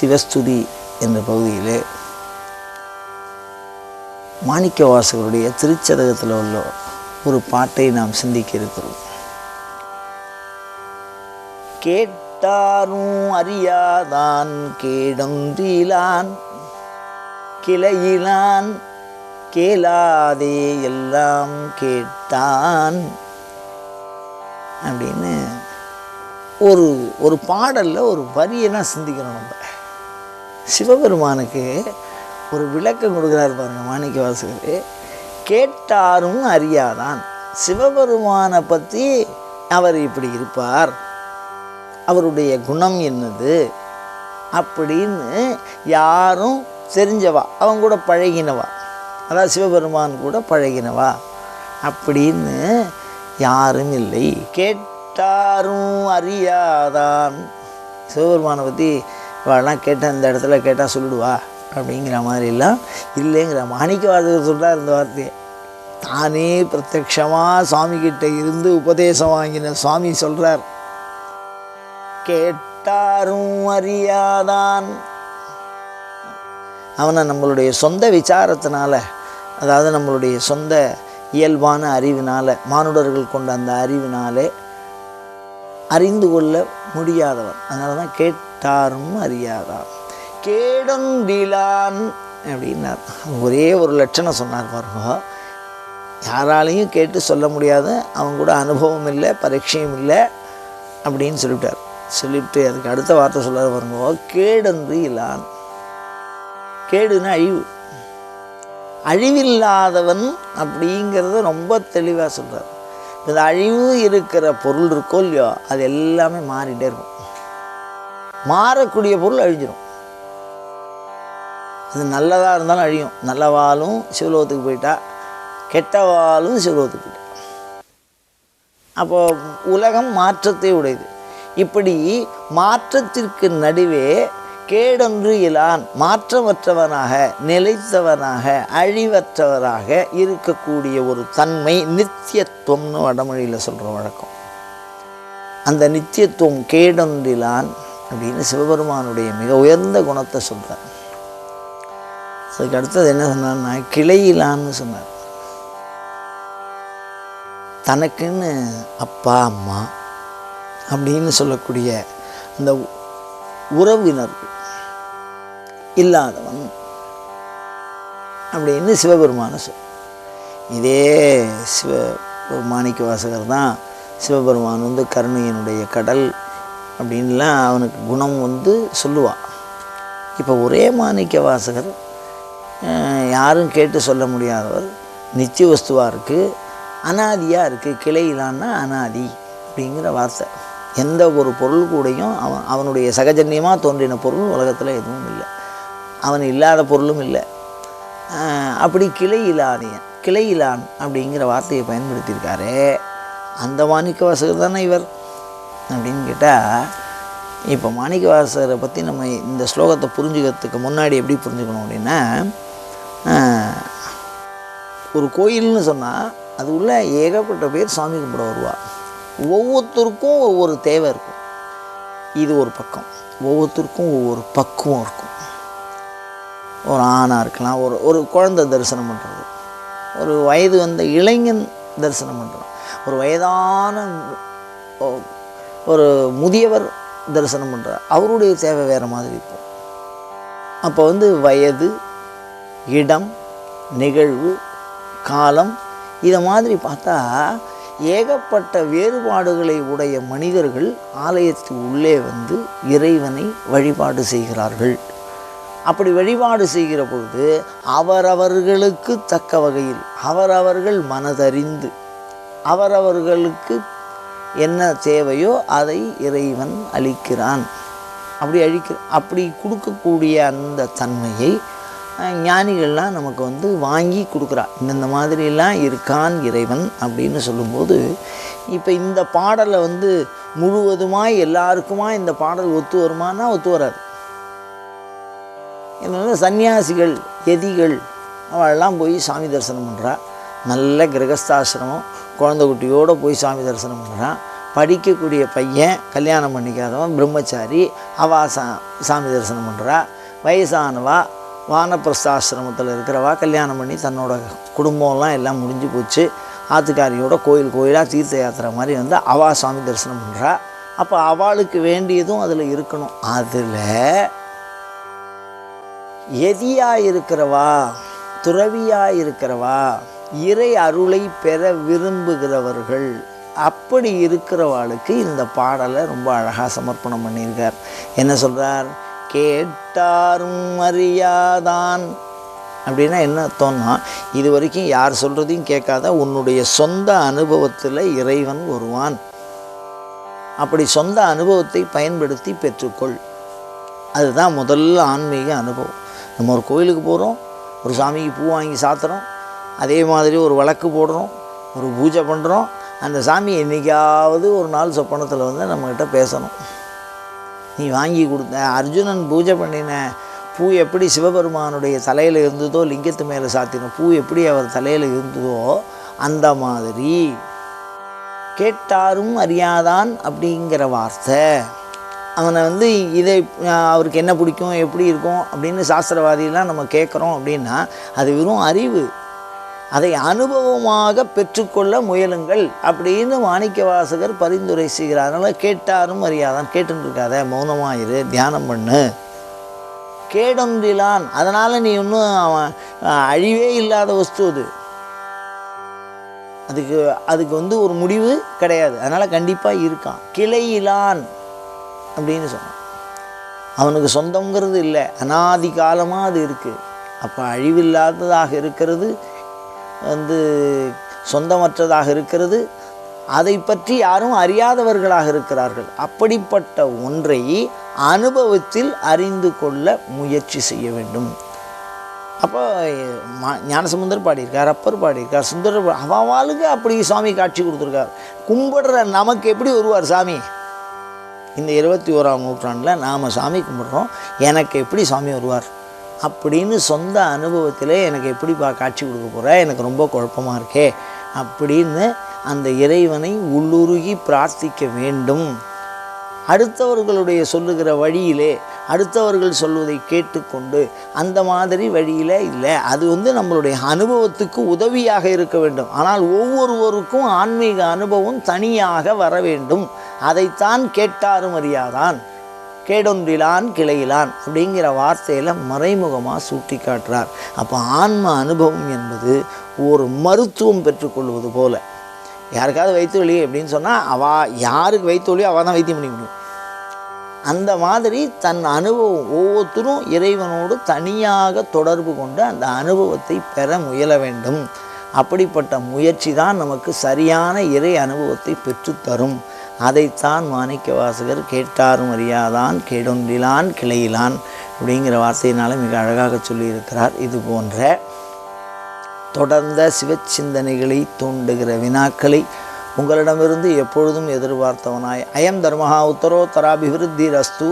சிவஸ்துதி என்ற பகுதியிலே மாணிக்க வாசகருடைய திருச்சதகத்தில் உள்ள ஒரு பாட்டை நாம் சிந்திக்க இருக்கிறோம். கேட்டாரும் அறியாதான் கேடொன்றிலான் கிளையிலான் கேளாதே எல்லாம் கேட்டான். அப்படின்னு ஒரு ஒரு பாடலில் ஒரு வரியை தான் சிந்திக்கிறோம் நம்ம. சிவபெருமானுக்கு ஒரு விளக்கம் கொடுக்குறாரு பாருங்கள் மாணிக்க வாசகர் கேட்டாரும் அறியாதான். சிவபெருமானை பற்றி அவர் இப்படி இருப்பார். அவருடைய குணம் என்னது? அப்படின்னு யாரும் தெரிஞ்சவா? அவங்க கூட பழகினவா? அதாவது சிவபெருமான் கூட பழகினவா? அப்படின்னு யாரும் இல்லை. கேட்டாரும் அறியாதான். சிவபெருமானை பற்றி இவெல்லாம் கேட்டால் இந்த இடத்துல கேட்டால் சொல்லிடுவா அப்படிங்கிற மாதிரிலாம் இல்லைங்கிற மாணிக்கவாதகர் சொல்கிறார் இந்த வார்த்தையை. தானே பிரத்யக்ஷமாக சுவாமிகிட்ட இருந்து உபதேசம் வாங்கின சுவாமி சொல்கிறார் கேட்டாரும் அறியாதான். அவனை நம்மளுடைய சொந்த விசாரத்தினால அதாவது நம்மளுடைய சொந்த இயல்பான அறிவினால் மானுடர்கள் கொண்ட அந்த அறிவினாலே அறிந்து கொள்ள முடியாதவன். அதனால தான் கேட்டாரும் அறியாதா கேடொன்றிலான் அப்படின்னார். ஒரே ஒரு லட்சணம் சொன்னார் பாருங்க. யாராலையும் கேட்டு சொல்ல முடியாத அவங்க கூட அனுபவம் இல்லை பரீட்சையும் இல்லை அப்படின்னு சொல்லிவிட்டார் சொல்லிவிட்டு அதுக்கு அடுத்த வார்த்தை சொல்லாத பாருங்க. கேடந்து இலான் கேடுன்னு அழிவு. அழிவில்லாதவன் அப்படிங்கிறத ரொம்ப தெளிவாக சொல்கிறார் இந்த அழிவு இருக்கிற பொருள் இருக்கோ இல்லையோ அது எல்லாமே மாறிட்டே இருக்கும். மாறக்கூடிய பொருள் அழிஞ்சிடும் அது நல்லதாக இருந்தாலும் அழியும். நல்லவாலும் சிவலோகத்துக்கு போயிட்டா கெட்டவாலும் சிவலோகத்துக்கு போயிட்டா. அப்போ உலகம் மாற்றத்தை உடையது. இப்படி மாற்றத்திற்கு நடுவே கேடொன்று இலான் மாற்றமற்றவனாக நிலைத்தவனாக அழிவற்றவராக இருக்கக்கூடிய ஒரு தன்மை நித்தியத்துவம்னு வடமொழியில் சொல்கிற வழக்கம். அந்த நித்தியத்துவம் கேடொன்றிலான் அப்படின்னு சிவபெருமானுடைய மிக உயர்ந்த குணத்தை சொல்கிறார் அதுக்கு அடுத்தது என்ன சொன்னார்னா கிளையிலான்னு சொன்னார். தனக்குன்னு அப்பா அம்மா அப்படின்னு சொல்லக்கூடிய அந்த உறவினர்கள் இல்லாதவன் அப்படின்னு சிவபெருமான சொல் இதே சிவ மாணிக்க வாசகர் தான் சிவபெருமான் வந்து கருணையினுடைய கடல் அப்படின்லாம் அவனுக்கு குணம் வந்து சொல்லுவாள் இப்போ ஒரே மாணிக்க வாசகர் யாரும் கேட்டு சொல்ல முடியாதவர் நித்திய வஸ்துவாக இருக்குது அனாதியாக இருக்குது கிளையிலான்னா அனாதி அப்படிங்கிற வார்த்தை. எந்த ஒரு பொருள் கூடையும் அவன் அவனுடைய சகஜன்யமாக தோன்றின பொருள் உலகத்தில் எதுவும் இல்லை. அவன் இல்லாத பொருளும் இல்லை. அப்படி கிளையிலானியன் கிளையிலான் அப்படிங்கிற வார்த்தையை பயன்படுத்தியிருக்காரு. அந்த மாணிக்க வாசகர் தானே இவர்? அப்படின்னு கேட்டால் இப்போ மாணிக்கவாசரை பற்றி நம்ம இந்த ஸ்லோகத்தை புரிஞ்சுக்கிறதுக்கு முன்னாடி எப்படி புரிஞ்சுக்கணும் அப்படின்னா ஒரு கோயில்னு சொன்னால் அது உள்ள ஏகப்பட்ட பேர் சாமி கும்பிட வருவா. ஒவ்வொருத்தருக்கும் ஒவ்வொரு தேவை இருக்கும். இது ஒரு பக்கம். ஒவ்வொருத்தருக்கும் ஒவ்வொரு பக்குவம் இருக்கும். ஒரு ஆணாக இருக்கலாம் ஒரு ஒரு குழந்தை தரிசனம் பண்ணுறது ஒரு வயது வந்த இளைஞன் தரிசனம் பண்ணுறான் ஒரு வயதான ஒரு முதியவர் தரிசனம் பண்ணுறார் அவருடைய தேவை வேறு மாதிரி இருக்கும் அப்போ வந்து வயது இடம் நிகழ்வு காலம் இதை மாதிரி பார்த்தா ஏகப்பட்ட வேறுபாடுகளை உடைய மனிதர்கள் ஆலயத்து உள்ளே வந்து இறைவனை வழிபாடு செய்கிறார்கள். அப்படி வழிபாடு செய்கிற பொழுது அவரவர்களுக்கு தக்க வகையில் அவரவர்கள் மனதறிந்து அவரவர்களுக்கு என்ன தேவையோ அதை இறைவன் அளிக்கிறான். அப்படி அழிக்க அப்படி கொடுக்கக்கூடிய அந்த தன்மையை ஞானிகள்லாம் நமக்கு வந்து வாங்கி கொடுக்குறா. இந்தந்த மாதிரிலாம் இருக்கான் இறைவன் அப்படின்னு சொல்லும்போது இப்போ இந்த பாடலை வந்து முழுவதுமாக எல்லாருக்குமா இந்த பாடல் ஒத்து வருமானா ஒத்து வராது. என்னென்னா சன்னியாசிகள் எதிகள் அவளெல்லாம் போய் சாமி தரிசனம் பண்ணுறா நல்ல கிரகஸ்தாசிரமம் குழந்தை குட்டியோடு போய் சாமி தரிசனம் பண்ணுறான் படிக்கக்கூடிய பையன் கல்யாணம் பண்ணிக்காதவன் பிரம்மச்சாரி அவா சா சாமி தரிசனம் பண்ணுறா வயசானவா வானப்பிரஸ்தாசிரமத்தில் இருக்கிறவா கல்யாணம் பண்ணி தன்னோட குடும்பம்லாம் எல்லாம் முடிஞ்சு போச்சு. ஆத்துக்காரியோட கோயில் கோயிலாக தீர்த்த யாத்திரை மாதிரி வந்து அவா சாமி தரிசனம் பண்ணுறா அப்போ அவளுக்கு வேண்டியதும் அதில் இருக்கணும். அதில் எதியாக இருக்கிறவா துறவியாக இருக்கிறவா இறை அருளை பெற விரும்புகிறவர்கள். அப்படி இருக்கிறவாளுக்கு இந்த பாடலை ரொம்ப அழகாக சமர்ப்பணம் பண்ணியிருக்கார். என்ன சொல்கிறார் கேட்டாரும் அறியாதான். அப்படின்னா என்ன அர்த்தம்னா இது வரைக்கும் யார் சொல்கிறதையும் கேட்காத உன்னுடைய சொந்த அனுபவத்தில் இறைவன் வருவான் அப்படி சொந்த அனுபவத்தை பயன்படுத்தி பெற்றுக்கொள். அதுதான் முதல்ல ஆன்மீக அனுபவம். நம்ம ஒரு கோயிலுக்கு போகிறோம் ஒரு சாமிக்கு பூ வாங்கி சாத்துறோம் அதே மாதிரி ஒரு வழக்கு போடுறோம் ஒரு பூஜை பண்ணுறோம் அந்த சாமி என்றைக்காவது ஒரு நாள் சொப்பனத்தில் வந்து நம்மக்கிட்ட பேசணும். நீ வாங்கி கொடுத்த அர்ஜுனன் பூஜை பண்ணின பூ எப்படி சிவபெருமானுடைய தலையில் இருந்ததோ லிங்கத்து மேலே சாத்தின பூ எப்படி அவர் தலையில் இருந்ததோ அந்த மாதிரி. கேட்டாரும் அறியாதான் அப்படிங்கிற வார்த்தை. அவனை வந்து இதை அவருக்கு என்ன பிடிக்கும் எப்படி இருக்கும் அப்படின்னு சாஸ்திரவாதியெலாம் நம்ம கேட்குறோம் அப்படின்னா அது வெறும் அறிவு. அதை அனுபவமாக பெற்றுக்கொள்ள முயலுங்கள் அப்படின்னு மாணிக்க வாசகர் பரிந்துரை செய்கிறார். அதனால் கேட்டாரும் அறியாதான் கேட்டுருக்காத மௌனமாயிரு இரு தியானம் பண்ணு. கேடொன்றிலான். அதனால் நீ இன்னும் அவன் அழிவே இல்லாத வஸ்து அது. அதுக்கு அதுக்கு வந்து ஒரு முடிவு கிடையாது. அதனால் கண்டிப்பாக இருக்கான். கிளையிலான் அப்படின்னு சொன்னான். அவனுக்கு சொந்தங்கிறது இல்லை. அனாதி காலமாக அது இருக்குது அப்போ அழிவில்லாததாக இருக்கிறது வந்து சொந்தமற்றதாக இருக்கிறது. அதை பற்றி யாரும் அறியாதவர்களாக இருக்கிறார்கள். அப்படிப்பட்ட ஒன்றை அனுபவத்தில் அறிந்து கொள்ள முயற்சி செய்ய வேண்டும். அப்போ மா- ஞானசமுந்தர் பாடியிருக்கார் அப்பர் பாடியிருக்கார் சுந்தரர் அவளுக்கு அப்படி சாமி காட்சி கொடுத்துருக்கார். கும்பிடுற நமக்கு எப்படி வருவார் சாமி? இந்த இருபத்தி ஓராம் நூற்றாண்டில் நாம் சாமி கும்பிட்றோம் எனக்கு எப்படி சாமி வருவார்? அப்படின்னு சொந்த அனுபவத்தில் எனக்கு எப்படி பா காட்சி கொடுக்க போகிற எனக்கு ரொம்ப குழப்பமாக இருக்கே. அப்படின்னு அந்த இறைவனை உள்ளுருகி பிரார்த்திக்க வேண்டும். அடுத்தவர்களுடைய சொல்லுகிற வழியிலே அடுத்தவர்கள் சொல்வதை கேட்டுக்கொண்டு அந்த மாதிரி வழியில் இல்லை. அது வந்து நம்மளுடைய அனுபவத்துக்கு உதவியாக இருக்க வேண்டும். ஆனால் ஒவ்வொருவருக்கும் ஆன்மீக அனுபவம் தனியாக வர வேண்டும். அதைத்தான் கேட்டாரும் அறியாதான். கேடொன்றிலான் கிளையிலான் அப்படிங்கிற வார்த்தையில் மறைமுகமாக சுட்டி காட்டுறார் அப்போ ஆன்ம அனுபவம் என்பது ஒரு மருத்துவம் பெற்றுக்கொள்வது போல. யாருக்காவது வயிற்று வலி அப்படின்னு சொன்னால் அவா யாருக்கு வயிற்று வழியோ அவள் தான் வைத்தியம் பண்ணி முடியும். அந்த மாதிரி தன் அனுபவம் ஒவ்வொருத்தரும் இறைவனோடு தனியாக தொடர்பு கொண்டு அந்த அனுபவத்தை பெற முயல வேண்டும். அப்படிப்பட்ட முயற்சி தான் நமக்கு சரியான இறை அனுபவத்தை பெற்றுத்தரும் அதைத்தான் மாணிக்க வாசகர் கேட்டாரும் அறியாதான் கேடொன்றிலான் கிளையிலான் அப்படிங்கிற வார்த்தையினால் மிக அழகாக சொல்லியிருக்கிறார். இது போன்ற தொடர்ந்த சிவச்சிந்தனைகளை தூண்டுகிற வினாக்களை உங்களிடமிருந்து எப்பொழுதும் எதிர்பார்த்தவனாய். அயம் தர்மஹா உத்தரோ தராபிவிருத்தி ரஸ்து